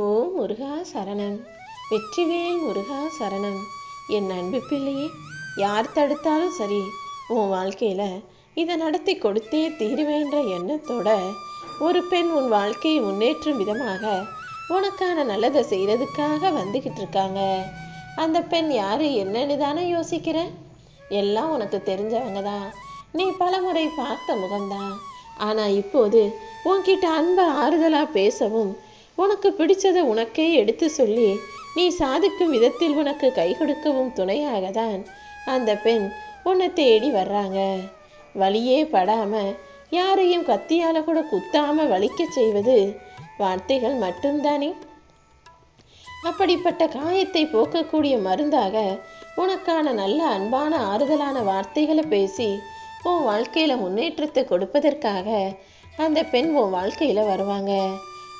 ஓ முருகா சரணன் வெற்றிவேல் முருகா சரணன் என் அன்பு பிள்ளையே யார் தடுத்தாலும் சரி உன் வாழ்க்கையில் இதை நடத்தி கொடுத்தே தீருவேன்ற எண்ணத்தோட ஒரு பெண் உன் வாழ்க்கையை முன்னேற்றும் விதமாக உனக்கான நல்லதை செய்கிறதுக்காக வந்துக்கிட்டு இருக்காங்க. அந்த பெண் யாரு என்னன்னு தானே யோசிக்கிற? எல்லாம் உனக்கு தெரிஞ்சவங்க தான். நீ பலமுறை பார்த்த முகம்தான். ஆனால் இப்போது உன்கிட்ட அன்பை ஆறுதலாக பேசவும் உனக்கு பிடிச்சதை உனக்கே எடுத்து சொல்லி நீ சாதிக்கும் விதத்தில் உனக்கு கை கொடுக்கவும் துணையாக தான் அந்த பெண் உன்னை தேடி வர்றாங்க. வழியே படாம யாரையும் கத்தியால கூட குத்தாம வலிக்க செய்வது வார்த்தைகள் மட்டும்தானே? அப்படிப்பட்ட காயத்தை போக்கக்கூடிய மருந்தாக உனக்கான நல்ல அன்பான ஆறுதலான வார்த்தைகளை பேசி உன் வாழ்க்கையில முன்னேற்றத்தை கொடுப்பதற்காக அந்த பெண் உன் வாழ்க்கையில வருவாங்க.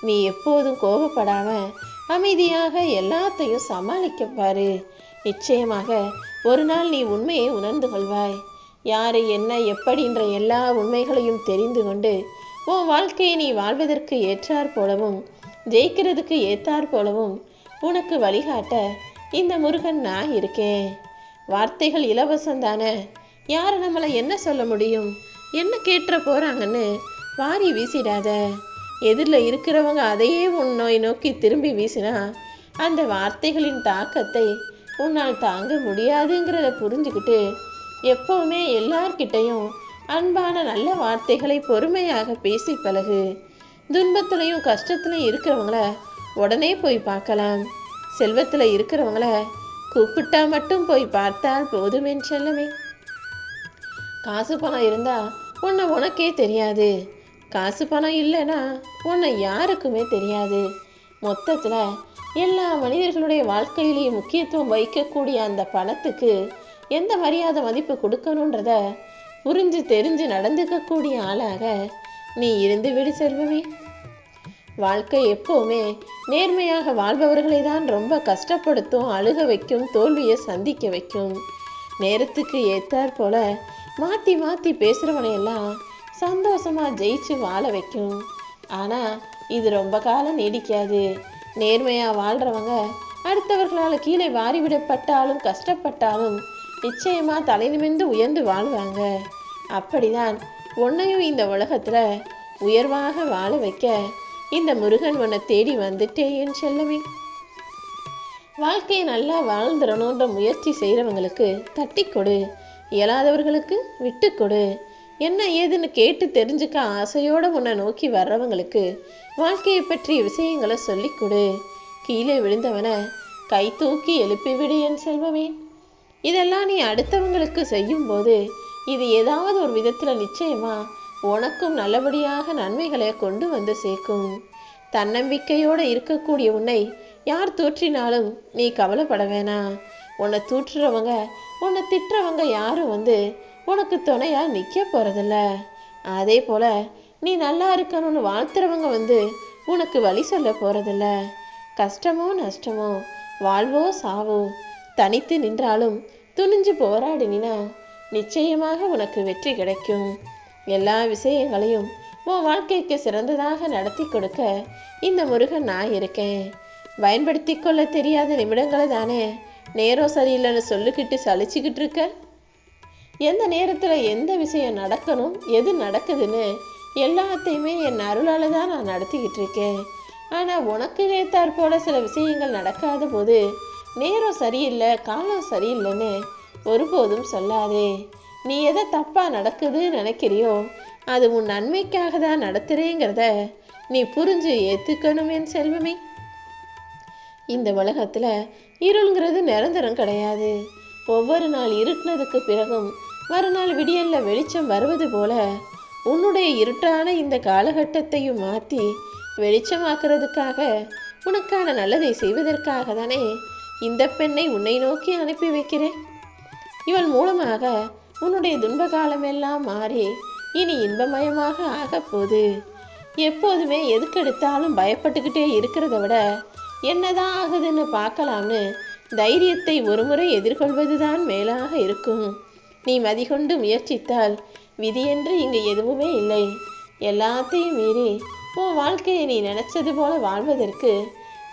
நீ எப்போதும் கோபப்படாம அமைதியாக எல்லாத்தையும் சமாளிக்க பாரு. நிச்சயமாக ஒரு நாள் நீ உண்மையை உணர்ந்து கொள்வாய். யாரு என்ன எப்படின்ற எல்லா உண்மைகளையும் தெரிந்து கொண்டு உன் வாழ்க்கையை நீ வாழ்வதற்கு ஏற்றாற் போலவும் ஜெயிக்கிறதுக்கு ஏற்றாற் போலவும் உனக்கு வழிகாட்ட இந்த முருகன் நான் இருக்கேன். வார்த்தைகள் இலவசம் தானே யார் நம்மளை என்ன சொல்ல முடியும்? என்ன கேட்டுற போறாங்கன்னு வாரி வீசிடாத. எதிரில் இருக்கிறவங்க அதையே உன் நோய் நோக்கி திரும்பி வீசினா அந்த வார்த்தைகளின் தாக்கத்தை உன்னால் தாங்க முடியாதுங்கிறத புரிஞ்சுக்கிட்டு எப்பவுமே எல்லார்கிட்டையும் அன்பான நல்ல வார்த்தைகளை பொறுமையாக பேசி பழகு. துன்பத்துலையும் கஷ்டத்துலையும் இருக்கிறவங்கள உடனே போய் பார்க்கலாம். செல்வத்தில் இருக்கிறவங்கள கூப்பிட்டா மட்டும் போய் பார்த்தால் போதுமென் செல்லமே. காசு பணம் இருந்தா உன்னை உனக்கே தெரியாது. காசு பணம் இல்லைன்னா உன்னை யாருக்குமே தெரியாது. மொத்தத்தில் எல்லா மனிதர்களுடைய வாழ்க்கையிலையும் முக்கியத்துவம் வைக்கக்கூடிய அந்த பணத்துக்கு எந்த மரியாதை மதிப்பு கொடுக்கணுன்றத புரிஞ்சு தெரிஞ்சு நடந்துக்கக்கூடிய ஆளாக நீ இருந்து விடு செல்வமே. வாழ்க்கை எப்போவுமே நேர்மையாக வாழ்பவர்களை தான் ரொம்ப கஷ்டப்படுத்தும் அழுக வைக்கும் தோல்வியை சந்திக்க வைக்கும். நேரத்துக்கு ஏற்றாற் போல மாற்றி மாற்றி பேசுகிறவனையெல்லாம் சந்தோஷமா ஜெயிச்சு வாழ வைக்கும். ஆனால் இது ரொம்ப காலம் நீடிக்காது. நேர்மையாக வாழ்கிறவங்க அடுத்தவர்களால் கீழே வாரிவிடப்பட்டாலும் கஷ்டப்பட்டாலும் நிச்சயமா தலை உயர்ந்து வாழ்வாங்க. அப்படிதான் உன்னையும் இந்த உலகத்துல உயர்வாக வாழ வைக்க இந்த முருகன் உன்னை தேடி வந்துட்டே என் செல்லமே. வாழ்க்கையை நல்லா வாழ்ந்துடணுன்ற முயற்சி செய்கிறவங்களுக்கு தட்டி கொடு. இயலாதவர்களுக்கு விட்டு கொடு. என்ன ஏதுன்னு கேட்டு தெரிஞ்சுக்க ஆசையோடு உன்னை நோக்கி வர்றவங்களுக்கு வாழ்க்கையை பற்றிய விஷயங்களை சொல்லிக் கொடு. கீழே விழுந்தவனை கை தூக்கி எழுப்பிவிடு என் செல்வமே. இதெல்லாம் நீ அடுத்தவங்களுக்கு செய்யும்போது இது ஏதாவது ஒரு விதத்தில் நிச்சயமா உனக்கும் நல்லபடியாக நன்மைகளை கொண்டு வந்து சேர்க்கும். தன்னம்பிக்கையோடு இருக்கக்கூடிய உன்னை யார் தூற்றினாலும் நீ கவலைப்பட வேணாம். உன்னை தூற்றுறவங்க உன்னை திட்டுறவங்க யாரும் வந்து உனக்கு துணையா நிற்க போறதில்ல. அதே போல நீ நல்லா இருக்கணும்னு வாழ்த்துறவங்க வந்து உனக்கு வழி சொல்ல போறதில்ல. கஷ்டமோ நஷ்டமோ வாழ்வோ சாவோ தனித்து நின்றாலும் துணிஞ்சு போராடினா நிச்சயமாக உனக்கு வெற்றி கிடைக்கும். எல்லா விஷயங்களையும் உன் வாழ்க்கைக்கு சிறந்ததாக நடத்தி கொடுக்க இந்த முருகன் நான் இருக்கேன். பயன்படுத்தி கொள்ள தெரியாத நிமிடங்களை தானே நேரம் சரியில்லைன்னு சொல்லிக்கிட்டு சலிச்சுக்கிட்டு இருக்க? எந்த நேரத்தில் எந்த விஷயம் நடக்கணும் எது நடக்குதுன்னு எல்லாத்தையுமே என் அருளால் தான் நான் நடத்திக்கிட்டு இருக்கேன். ஆனால் உனக்கு ஏற்றாற்போல போல சில விஷயங்கள் நடக்காத போது நேரம் சரியில்லை காலம் சரியில்லைன்னு ஒருபோதும் சொல்லாதே. நீ எதை தப்பாக நடக்குதுன்னு நினைக்கிறியோ அது உன் நன்மைக்காக தான் நடத்துறேங்கிறத நீ புரிஞ்சு ஏற்றுக்கணும் என் செல்வமே. இந்த உலகத்தில் இருள்ங்கிறது நிரந்தரம் கிடையாது. ஒவ்வொரு நாள் இருட்டினதுக்கு பிறகும் மறுநாள் விடியல்ல வெளிச்சம் வருவது போல உன்னுடைய இருட்டான இந்த காலகட்டத்தையும் மாற்றி வெளிச்சமாக்குறதுக்காக உனக்கான நல்லதை செய்வதற்காக தானே இந்த பெண்ணை உன்னை நோக்கி அனுப்பி வைக்கிறேன். இவள் மூலமாக உன்னுடைய துன்ப காலமெல்லாம் மாறி இனி இன்பமயமாக ஆகப்போகுது எப்போதுமே எதுக்கெடுத்தாலும் பயப்பட்டுக்கிட்டே இருக்கிறத விட என்னதான் ஆகுதுன்னு பார்க்கலாம்னு தைரியத்தை ஒருமுறை எதிர்கொள்வதுதான் மேலாக இருக்கும். நீ மதிகொண்டு முயற்சித்தால் விதியென்று இங்கு எதுவுமே இல்லை. எல்லாத்தையும் மீறி உன் வாழ்க்கையை நீ நினைச்சது போல வாழ்வதற்கு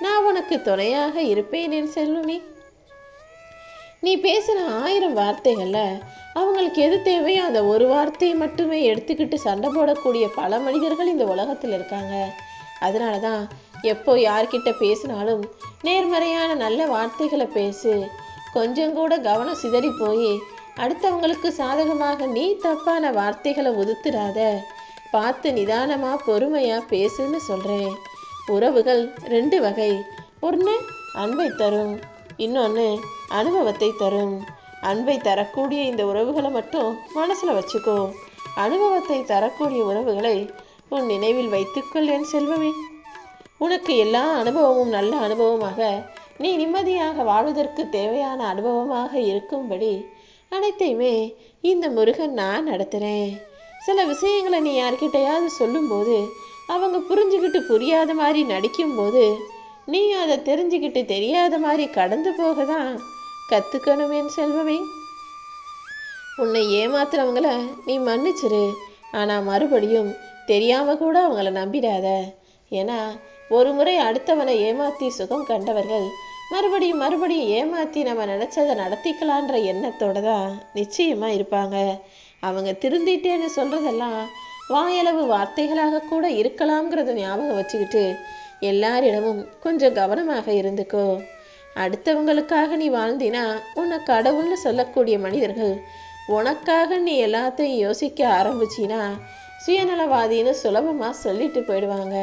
நான் உனக்கு துணையாக இருப்பேன் என் செல்லுனி நீ பேசுகிற ஆயிரம் வார்த்தைகள்ல அவங்களுக்கு எது தேவையோ அந்த ஒரு வார்த்தையை மட்டுமே எடுத்துக்கிட்டு சண்டை போடக்கூடிய பல மனிதர்கள் இந்த உலகத்தில் இருக்காங்க. அதனால தான் எப்போ யார்கிட்ட பேசினாலும் நேர்மறையான நல்ல வார்த்தைகளை பேசு. கொஞ்சம் கூட கவனம் சிதறி போய் அடுத்தவங்களுக்கு சாதகமாக நீ தப்பான வார்த்தைகளை ஒதுத்துறாத பார்த்து நிதானமா பொறுமையா பேசுன்னு சொல்றேன். உறவுகள் ரெண்டு வகை. ஒன்று அன்பை தரும் இன்னொன்று அனுபவத்தை தரும். அன்பை தரக்கூடிய இந்த உறவுகளை மட்டும் மனசில் வச்சுக்கோ. அனுபவத்தை தரக்கூடிய உறவுகளை உன் நினைவில் வைத்துக்கொள் என் செல்வமே. உனக்கு எல்லா அனுபவமும் நல்ல அனுபவமாக நீ நிம்மதியாக வாழ்வதற்கு தேவையான அனுபவமாக இருக்கும்படி அனைத்தையுமே இந்த முருகன் நான் நடத்துகிறேன் சில விஷயங்களை நீ யார்கிட்டையாவது சொல்லும்போது அவங்க புரிஞ்சுக்கிட்டு புரியாத மாதிரி நடிக்கும்போது நீ அதை தெரிஞ்சுக்கிட்டு தெரியாத மாதிரி கடந்து போக தான் கற்றுக்கணும் என் செல்வமே. உன்னை ஏமாத்துறவங்கள நீ மன்னிச்சிரு ஆனால் மறுபடியும் தெரியாமல் கூட அவங்கள நம்பிடாத. ஏன்னா ஒரு முறை அடுத்தவனை ஏமாத்தி சுகம் கண்டவர்கள் மறுபடியும் மறுபடியும் ஏமாத்தி நம்ம நினச்சதை நடத்திக்கலான்ற எண்ணத்தோட தான் நிச்சயமாக இருப்பாங்க. அவங்க திருந்திட்டேன்னு சொல்கிறதெல்லாம் வாயளவு வார்த்தைகளாக கூட இருக்கலாம்ங்கிறத ஞாபகம் வச்சுக்கிட்டு எல்லாரிடமும் கொஞ்சம் கவனமாக இருந்துக்கோ. அடுத்தவங்களுக்காக நீ வாழ்ந்தினா உன்னை கடவுள்னு சொல்லக்கூடிய மனிதர்கள் உனக்காக நீ எல்லாத்தையும் யோசிக்க ஆரம்பிச்சினா சுயநலவாதின்னு சுலபமாக சொல்லிட்டு போயிடுவாங்க.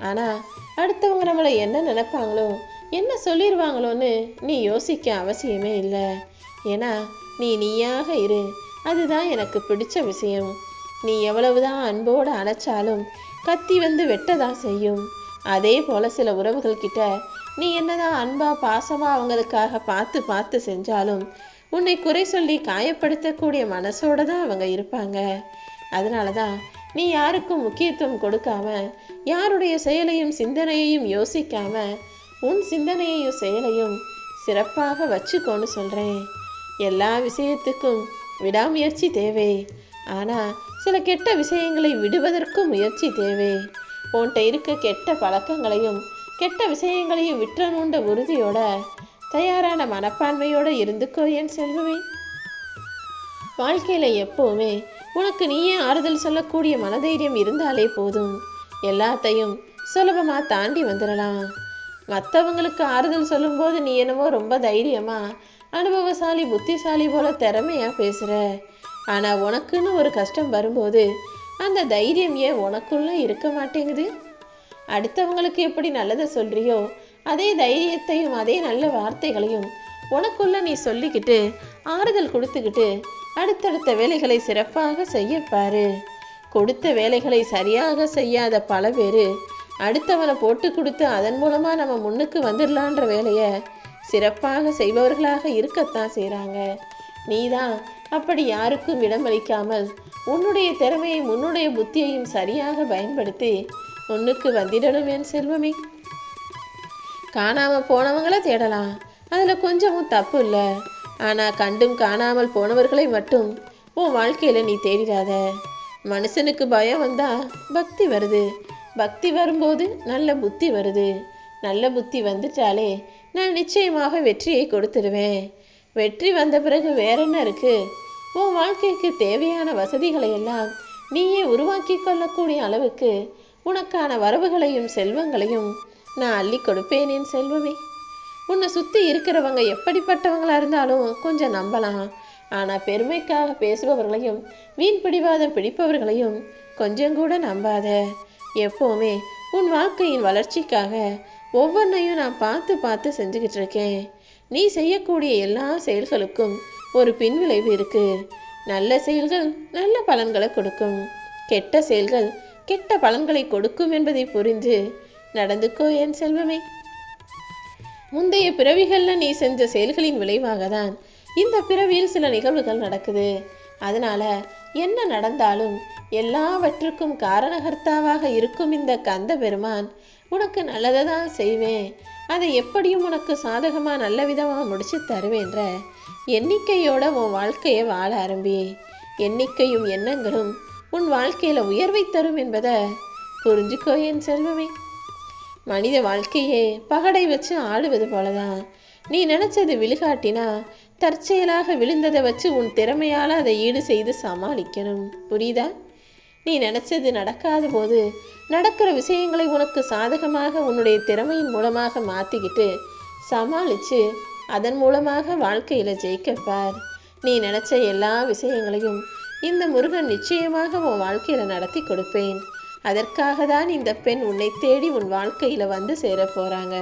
ஆனால் அடுத்தவங்க நம்மளை என்ன நினைப்பாங்களோ என்ன சொல்லிடுவாங்களோன்னு நீ யோசிக்க அவசியமே இல்லை. ஏன்னா நீ நீயாக இரு. அதுதான் எனக்கு பிடிச்ச விஷயம். நீ எவ்வளவுதான் அன்போடு அணைச்சாலும் கத்தி வந்து வெட்டதான் செய்யும். அதே போல சில உறவுகள் கிட்ட நீ என்னதான் அன்பா பாசமா அவங்களுக்காக பார்த்து பார்த்து செஞ்சாலும் உன்னை குறை சொல்லி காயப்படுத்தக்கூடிய மனசோட தான் அவங்க இருப்பாங்க. அதனால தான் நீ யாருக்கும் முக்கியத்துவம் கொடுக்காம யாருடைய செயலையும் சிந்தனையையும் யோசிக்காம உன் சிந்தனையையும் செயலையும் சிறப்பாக வச்சுக்கோன்னு சொல்கிறேன் எல்லா விஷயத்துக்கும் விடாமுயற்சி தேவை. ஆனால் சில கெட்ட விஷயங்களை விடுவதற்கும் முயற்சி தேவை. உன்கிட்ட இருக்க கெட்ட பழக்கங்களையும் கெட்ட விஷயங்களையும் விற்றணுன்ற உறுதியோட தயாரான மனப்பான்மையோட இருந்துக்கோ என் செல்வமே. வாழ்க்கையில் எப்போவுமே உனக்கு நீயே ஆறுதல் சொல்லக்கூடிய மனதைரியம் இருந்தாலே போதும். எல்லாத்தையும் சுலபமாக தாண்டி வந்துடலாம். மற்றவங்களுக்கு ஆறுதல் சொல்லும்போது நீ என்னவோ ரொம்ப தைரியமா அனுபவசாலி புத்திசாலி போல திறமையா பேசுற. ஆனா உனக்குன்னு ஒரு கஷ்டம் வரும்போது அந்த தைரியம் ஏன் உனக்குள்ள இருக்க மாட்டேங்குது? அடுத்தவங்களுக்கு எப்படி நல்லதை சொல்றியோ அதே தைரியத்தையும் அதே நல்ல வார்த்தைகளையும் உனக்குள்ள நீ சொல்லிக்கிட்டு ஆறுதல் கொடுத்துக்கிட்டு அடுத்தடுத்த வேலைகளை சிறப்பாக செய்ய பாரு. கொடுத்த வேலைகளை சரியாக செய்யாத பல பேர் அடுத்தவனை போட்டு கொடுத்து அதன் மூலமாக நம்ம முன்னுக்கு வந்துடலான்ற வேலையை சிறப்பாக செய்பவர்களாக இருக்கத்தான் செய்கிறாங்க நீதான் அப்படி யாருக்கும் இடமளிக்காமல் உன்னுடைய திறமையும் உன்னுடைய புத்தியையும் சரியாக பயன்படுத்தி உன்னுக்கு வந்திடணும் என் செல்வமே. காணாமல் போனவங்கள தேடலாம். அதில் கொஞ்சமும் தப்பு இல்லை. ஆனால் கண்டும் காணாமல் போனவர்களை மட்டும் உன் வாழ்க்கையில் நீ தேடிடாத. மனுஷனுக்கு பயம் வந்தால் பக்தி வருது. பக்தி வரும்போது நல்ல புத்தி வருது. நல்ல புத்தி வந்துட்டாலே நான் நிச்சயமாக வெற்றியை கொடுத்துருவேன். வெற்றி வந்த பிறகு வேற என்ன இருக்கு? உன் வாழ்க்கைக்கு தேவையான வசதிகளை எல்லாம் நீயே உருவாக்கி கொள்ளக்கூடிய அளவுக்கு உனக்கான வரவுகளையும் செல்வங்களையும் நான் அள்ளி கொடுப்பேன் என் செல்வமே. உன்னை சுற்றி இருக்கிறவங்க எப்படிப்பட்டவங்களா இருந்தாலும் கொஞ்சம் நம்பலாம். ஆனால் பெருமைக்காக பேசுபவர்களையும் வீண் பிடிவாதம் பிடிப்பவர்களையும் கொஞ்சம் கூட நம்பாத. எப்போவுமே உன் வாழ்க்கையின் வளர்ச்சிக்காக ஒவ்வொன்றையும் நான் பார்த்து பார்த்து செஞ்சுக்கிட்டு இருக்கேன். நீ செய்யக்கூடிய எல்லா செயல்களுக்கும் ஒரு பின்விளைவு இருக்கு. நல்ல செயல்கள் நல்ல பலன்களை கொடுக்கும். கெட்ட செயல்கள் கெட்ட பலன்களை கொடுக்கும் என்பதை புரிந்து நடந்துக்கோ என் செல்வமே. முந்தைய பிறவிகளில் நீ செஞ்ச செயல்களின் விளைவாக தான் இந்த பிறவியில் சில நிகழ்வுகள் நடக்குது. அதனால என்ன நடந்தாலும் எல்லாவற்றுக்கும் காரணகர்த்தாவாக இருக்கும் இந்த கந்த பெருமான் உனக்கு நல்லதை தான் செய்வேன். அதை எப்படியும் உனக்கு சாதகமாக நல்ல விதமாக முடிச்சு தருவேன்ற எண்ணிக்கையோட உன் வாழ்க்கையை வாழ ஆரம்பி. எண்ணிக்கையும் எண்ணங்களும் உன் வாழ்க்கையில் உயர்வை தரும் என்பதை புரிஞ்சுக்கோ என் செல்வமே. மனித வாழ்க்கையே பகடை வச்சு ஆடுவது போலதான். நீ நினைச்சது விழுகாட்டினா தற்செயலாக விழுந்ததை வச்சு உன் திறமையால் அதை ஈடு செய்து சமாளிக்கணும். புரியுதா? நீ நினைச்சது நடக்காத போது நடக்கிற விஷயங்களை உனக்கு சாதகமாக உன்னுடைய திறமையின் மூலமாக மாத்திக்கிட்டு சமாளிச்சு அதன் மூலமாக வாழ்க்கையில ஜெயிக்கப்பார் நீ நினைச்ச எல்லா விஷயங்களையும் இந்த முருகன் நிச்சயமாக உன் வாழ்க்கையில நடத்தி கொடுப்பேன். அதற்காக தான் இந்த பெண் உன்னை தேடி உன் வாழ்க்கையில் வந்து சேர போகிறாங்க